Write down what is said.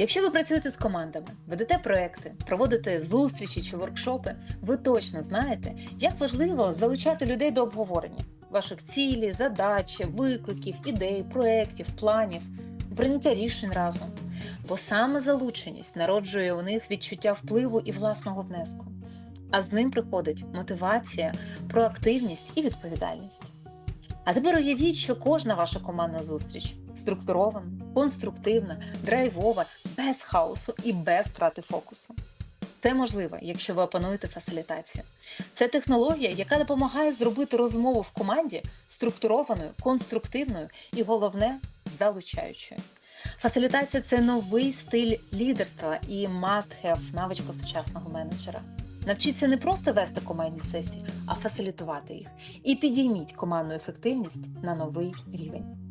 Якщо ви працюєте з командами, ведете проекти, проводите зустрічі чи воркшопи, ви точно знаєте, як важливо залучати людей до обговорення ваших цілей, задач, викликів, ідей, проєктів, планів, прийняття рішень разом. Бо саме залученість народжує у них відчуття впливу і власного внеску. А з ним приходить мотивація, проактивність і відповідальність. А тепер уявіть, що кожна ваша командна зустріч структурована, конструктивна, драйвова, без хаосу і без втрати фокусу. Це можливо, якщо ви опануєте фасилітацію. Це технологія, яка допомагає зробити розмову в команді структурованою, конструктивною і головне залучаючою. Фасилітація це новий стиль лідерства і must-have навичка сучасного менеджера. Навчіться не просто вести командні сесії, а фасилітувати їх. І підійміть командну ефективність на новий рівень.